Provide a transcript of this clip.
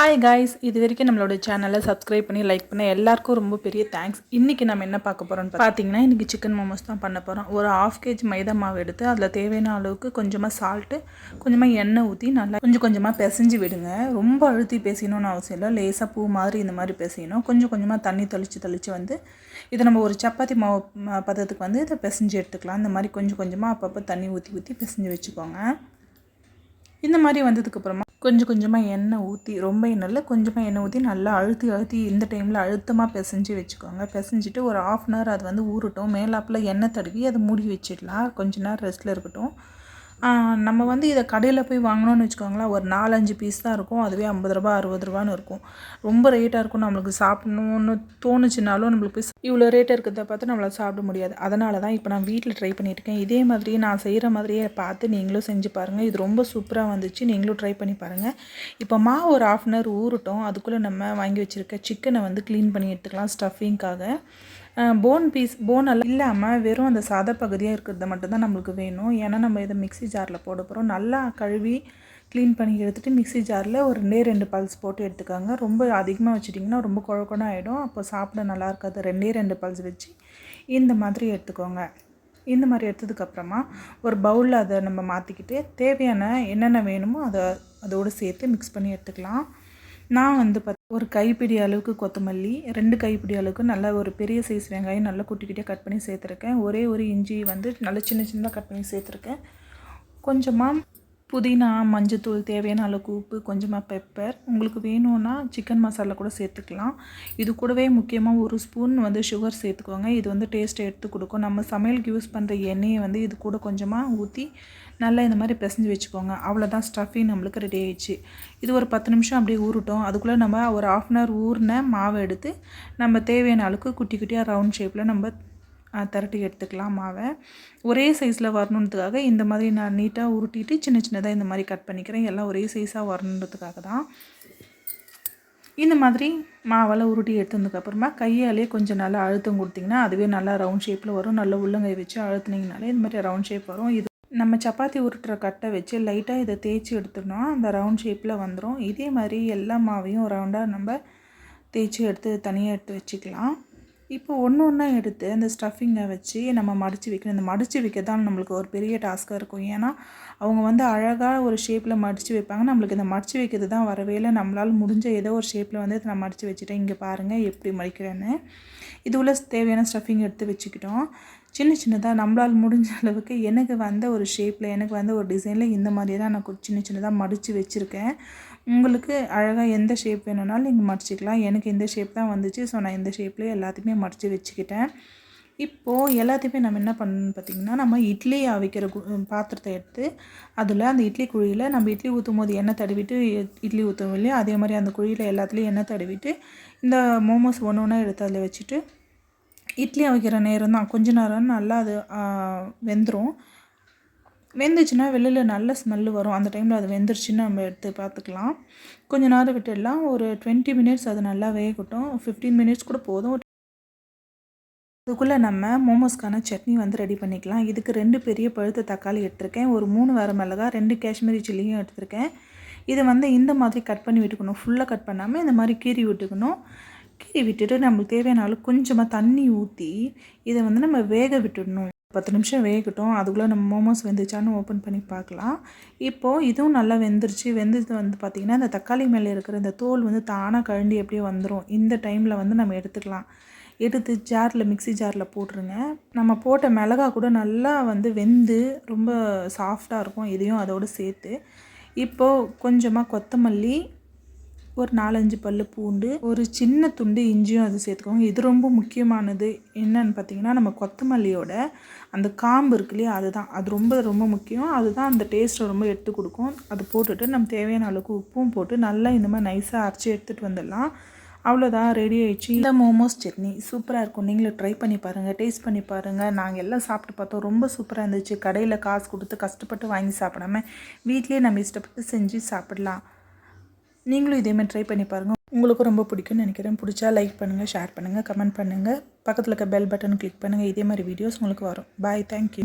Hi guys இது வரைக்கும் நம்மளோட சேனலை சப்ஸ்கிரைப் பண்ணி லைக் பண்ண எல்லாருக்கும் ரொம்ப பெரிய தேங்க்ஸ் இன்றைக்கி நம்ம என்ன பார்க்க போகிறோம்னு பார்த்தீங்கன்னா இன்றைக்கி சிக்கன் மோமோஸ் தான் பண்ண போகிறோம் ஒரு ஆஃப் கேஜ் மைதா மாவு எடுத்து அதில் தேவையான அளவுக்கு கொஞ்சமாக சால்ட்டு கொஞ்சமாக எண்ணெய் ஊற்றி நல்லா கொஞ்சம் கொஞ்சமாக பிசைஞ்சு விடுங்க. ரொம்ப அழுத்தி பேசணும்னு அவசியம் இல்லை. லேசாக பூ மாதிரி இந்த மாதிரி பேசணும். கொஞ்சம் கொஞ்சமாக தண்ணி தெளித்து தெளித்து வந்து இதை நம்ம ஒரு சப்பாத்தி மாவு பதத்துக்கு வந்து இதை பிசைஞ்சு எடுத்துக்கலாம். இந்த மாதிரி கொஞ்சம் கொஞ்சமாக அப்பப்போ தண்ணி ஊற்றி ஊற்றி பிசைஞ்சு வச்சுக்கோங்க. இந்த மாதிரி வந்ததுக்கப்புறமா கொஞ்சம் கொஞ்சமாக எண்ணெய் ஊற்றி ரொம்ப எண்ணெயில் கொஞ்சமாக எண்ணெய் ஊற்றி நல்லா அழுத்தி அழுத்தி இந்த டைமில் அழுத்தமாக பிசைஞ்சு வச்சுக்கோங்க. பிசைஞ்சிட்டு ஒரு ஆஃப் அன் ஹவர் அது வந்து ஊறட்டும். மேலாப்பில் எண்ணெய் தடவி அதை மூடி வச்சிடலாம். கொஞ்ச நேரம் ரெஸ்ட்டில் இருக்கட்டும். நம்ம வந்து இதை கடையில் போய் வாங்கினோன்னு வச்சுக்கோங்களேன். ஒரு நாலஞ்சு பீஸ் தான் இருக்கும். அதுவே ஐம்பது ரூபா அறுபது ரூபான்னு இருக்கும். ரொம்ப ரேட்டாக இருக்கும். நம்மளுக்கு சாப்பிட்ணுன்னு தோணுச்சுனாலும் நம்மளுக்கு போய் இவ்வளோ ரேட் இருக்கிறத பார்த்து நம்மளால் சாப்பிட முடியாது. அதனால தான் இப்போ நான் வீட்டில் ட்ரை பண்ணியிருக்கேன் இதே மாதிரி நான் செய்கிற மாதிரியே பார்த்து நீங்களும் செஞ்சு பாருங்கள் இது ரொம்ப சூப்பராக வந்துச்சு. நீங்களும் ட்ரை பண்ணி பாருங்கள் இப்போ மா ஒரு ஆஃப் அன் ஹவர் ஊறட்டும். அதுக்குள்ளே நம்ம வாங்கி வச்சுருக்க சிக்கனை வந்து க்ளீன் பண்ணி எடுத்துக்கலாம் ஸ்டஃபிங்க்காக போன் பீஸ் போன் எல்லாம் இல்லாமல் வெறும் அந்த சாத பகுதியாக இருக்கிறத மட்டும்தான் நம்மளுக்கு வேணும். ஏன்னா நம்ம இதை மிக்சி ஜாரில் போட போகிறோம் நல்லா கழுவி க்ளீன் பண்ணி எடுத்துகிட்டு மிக்சி ஜாரில் ஒரு ரெண்டே ரெண்டு பல்ஸ் போட்டு எடுத்துக்காங்க. ரொம்ப அதிகமாக வச்சுட்டிங்கன்னா ரொம்ப குழக்கணும் ஆகிடும் அப்போ சாப்பிட நல்லா இருக்காது. ரெண்டே ரெண்டு பல்ஸ் வச்சு இந்த மாதிரி எடுத்துக்கோங்க. இந்த மாதிரி எடுத்ததுக்கப்புறமா ஒரு பவுலில் அதை நம்ம மாற்றிக்கிட்டு தேவையான என்னென்ன வேணுமோ அதை அதோடு சேர்த்து மிக்ஸ் பண்ணி எடுத்துக்கலாம். நான் வந்து பார்த்து ஒரு கைப்பிடி அளவுக்கு கொத்தமல்லி ரெண்டு கைப்பிடி அளவுக்கு நல்ல ஒரு பெரிய சைஸ் வெங்காயம் நல்லா குட்டிக்கிட்டே கட் பண்ணி சேர்த்துருக்கேன். ஒரே ஒரு இஞ்சி வந்து நல்ல சின்ன சின்னதாக கட் பண்ணி சேர்த்துருக்கேன். கொஞ்சமாக புதினா மஞ்சத்தூள் தேவையான அளவுக்கு உப்பு கொஞ்சமாக பெப்பர் உங்களுக்கு வேணும்னா சிக்கன் மசாலா கூட சேர்த்துக்கலாம். இது கூடவே முக்கியமாக ஒரு ஸ்பூன் வந்து சுகர் சேர்த்துக்கோங்க. இது வந்து டேஸ்ட்டை எடுத்து கொடுக்கும். நம்ம சமையலுக்கு யூஸ் பண்ணுற எண்ணெயை வந்து இது கூட கொஞ்சமாக ஊற்றி நல்லா இந்த மாதிரி பிசைஞ்சு வச்சுக்கோங்க. அவ்வளோதான் ஸ்டஃபிங் நம்மளுக்கு ரெடி ஆயிடுச்சு. இது ஒரு பத்து நிமிஷம் அப்படியே ஊறட்டும். அதுக்குள்ளே நம்ம ஒரு ஆஃப் அன் ஹவர் ஊறின மாவை எடுத்து நம்ம தேவையான அளவுக்கு குட்டி குட்டியாக ரவுண்ட் ஷேப்பில் நம்ம திரட்டி எடுத்துக்கலாம் மாவை. ஒரே சைஸில் வரணுன்றதுக்காக இந்த மாதிரி நான் நீட்டாக உருட்டிட்டு சின்ன சின்னதாக இந்த மாதிரி கட் பண்ணிக்கிறேன். எல்லாம் ஒரே சைஸாக வரணுன்றதுக்காக தான். இந்த மாதிரி மாவெல்லாம் உருட்டி எடுத்ததுக்கப்புறமா கையாலே கொஞ்சம் நல்லா அழுத்தம் கொடுத்திங்கன்னா அதுவே நல்லா ரவுண்ட் ஷேப்பில் வரும். நல்லா உள்ளங்கை வச்சு அழுத்துனீங்கனாலே இந்த மாதிரி ரவுண்ட் ஷேப் வரும். இது நம்ம சப்பாத்தி உருட்டுற கட்டை வச்சு லைட்டாக இதை தேய்ச்சி எடுத்துடணும் அந்த ரவுண்ட் ஷேப்பில் வந்துடும் இதே மாதிரி எல்லா மாவையும் ரவுண்டாக நம்ம தேய்ச்சி எடுத்து தனியாக எடுத்து வச்சுக்கலாம். இப்போ ஒன்று ஒன்றா எடுத்து அந்த ஸ்டஃபிங்கை வச்சு நம்ம மடித்து வைக்கணும். இந்த மடித்து வைக்க தான் நம்மளுக்கு ஒரு பெரிய டாஸ்க்காக இருக்கும். ஏன்னா அவங்க வந்து அழகாக ஒரு ஷேப்பில் மடித்து வைப்பாங்க. நம்மளுக்கு இந்த மடித்து வைக்கிறது தான் வரவே இல்லை. நம்மளால் முடிஞ்ச ஏதோ ஒரு ஷேப்பில் வந்து நான் மடித்து வச்சுட்டேன். இங்கே பாருங்கள் எப்படி மடிக்கிறேன்னு. இது உள்ள தேவையான ஸ்டஃபிங் எடுத்து வச்சுக்கிட்டோம். சின்ன சின்னதாக நம்மளால் முடிஞ்ச அளவுக்கு எனக்கு வந்த ஒரு ஷேப்பில் எனக்கு வந்த ஒரு டிசைனில் இந்த மாதிரி தான் நான் சின்ன சின்னதாக மடித்து வச்சுருக்கேன். உங்களுக்கு அழகாக எந்த ஷேப் வேணும்னாலும் நீங்கள் மடிச்சிக்கலாம். எனக்கு இந்த ஷேப் தான் வந்துச்சு. ஸோ நான் இந்த ஷேப்லேயே எல்லாத்தையுமே மடித்து வச்சுக்கிட்டேன். இப்போது எல்லாத்தையுமே நம்ம என்ன பண்ணணும் பார்த்திங்கன்னா நம்ம இட்லி அவிக்கிற பாத்திரத்தை எடுத்து அதில் அந்த இட்லி குழியில் நம்ம இட்லி ஊற்றும் போது எண்ணெய் தடவிட்டு இட்லி ஊற்றுவோம் இல்லையா? அதே மாதிரி அந்த குழியில் எல்லாத்துலேயும் எண்ணெய் தடவிட்டு இந்த மோமோஸ் ஒன்று ஒன்றா எடுத்து அதில் வச்சுட்டு இட்லி அவிக்கிற நேரம் தான் கொஞ்ச நேரம் நல்லா அது வெந்துடும் வெந்துச்சுன்னா வெளியில் நல்ல ஸ்மெல்லு வரும். அந்த டைமில் அது வெந்துருச்சுன்னு நம்ம எடுத்து பார்த்துக்கலாம். கொஞ்ச நேரம் விட்டுடலாம். ஒரு டுவெண்ட்டி மினிட்ஸ் அது நல்லா வேகட்டும். ஃபிஃப்டீன் மினிட்ஸ் கூட போதும். அதுக்குள்ளே நம்ம மோமோஸ்க்கான சட்னி வந்து ரெடி பண்ணிக்கலாம். இதுக்கு ரெண்டு பெரிய பழுத்த தக்காளி எடுத்திருக்கேன். ஒரு மூணு வர மிளகா ரெண்டு காஷ்மீரி சில்லியும் எடுத்திருக்கேன். இதை வந்து இந்த மாதிரி கட் பண்ணி விட்டுக்கணும். ஃபுல்லாக கட் பண்ணாமல் இந்த மாதிரி கீறி விட்டுக்கணும். கீறி விட்டுட்டு நம்மளுக்கு தேவையான கொஞ்சமாக தண்ணி ஊற்றி இதை வந்து நம்ம வேக விட்டுடணும். பத்து நிமிஷம் வேகட்டும். அதுக்குள்ளே நம்ம மோமோஸ் வெந்துச்சான்னு ஓப்பன் பண்ணி பார்க்கலாம். இப்போது இதுவும் நல்லா வெந்துருச்சு. வெந்தது வந்து பார்த்திங்கன்னா இந்த தக்காளி மேலே இருக்கிற இந்த தோல் வந்து தானாக கழண்டி எப்படியே வந்துடும் இந்த டைமில் வந்து நம்ம எடுத்துக்கலாம். எடுத்து ஜாரில் மிக்சி ஜாரில் போட்டுருங்க. நம்ம போட்ட மிளகா கூட நல்லா வந்து வெந்து ரொம்ப சாஃப்டாக இருக்கும். இதையும் அதோடு சேர்த்து. இப்போது கொஞ்சமாக கொத்தமல்லி ஒரு நாலஞ்சு பல் பூண்டு ஒரு சின்ன துண்டு இஞ்சியும் அது சேர்த்துக்கோங்க. இது ரொம்ப முக்கியமானது. என்னன்னு பார்த்தீங்கன்னா நம்ம கொத்தமல்லியோட அந்த காம்பு இருக்கு இல்லையா அதுதான். அது ரொம்ப ரொம்ப முக்கியம். அதுதான் அந்த டேஸ்ட்டை ரொம்ப எடுத்து கொடுக்கும். அது போட்டுட்டு நம்ம தேவையான அளவுக்கு உப்பும் போட்டு நல்லா இந்த மாதிரி நைஸாக அரைச்சி எடுத்துகிட்டு வந்துடலாம். அவ்வளோதான் ரெடி ஆயிடுச்சு. இந்த மோமோஸ் சட்னி சூப்பராக இருக்கும். நீங்களும் ட்ரை பண்ணி பாருங்கள் டேஸ்ட் பண்ணி பாருங்கள் நாங்கள் எல்லாம் சாப்பிட்டு பார்த்தோம். ரொம்ப சூப்பராக இருந்துச்சு. கடையில் காசு கொடுத்து கஷ்டப்பட்டு வாங்கி சாப்பிடாம வீட்லேயே நம்ம இஷ்டப்பட்டு செஞ்சு சாப்பிடலாம். நீங்களும் இதேமாதிரி ட்ரை பண்ணி பாருங்கள் உங்களுக்கும் ரொம்ப பிடிக்கும்னு நினைக்கிறேன். பிடிச்சா லைக் பண்ணுங்கள் ஷேர் பண்ணுங்கள் கமெண்ட் பண்ணுங்கள் பக்கத்தில் இருக்க பெல் பட்டன் கிளிக் பண்ணுங்கள் இதே மாதிரி வீடியோஸ் உங்களுக்கு வரும். Bye thank you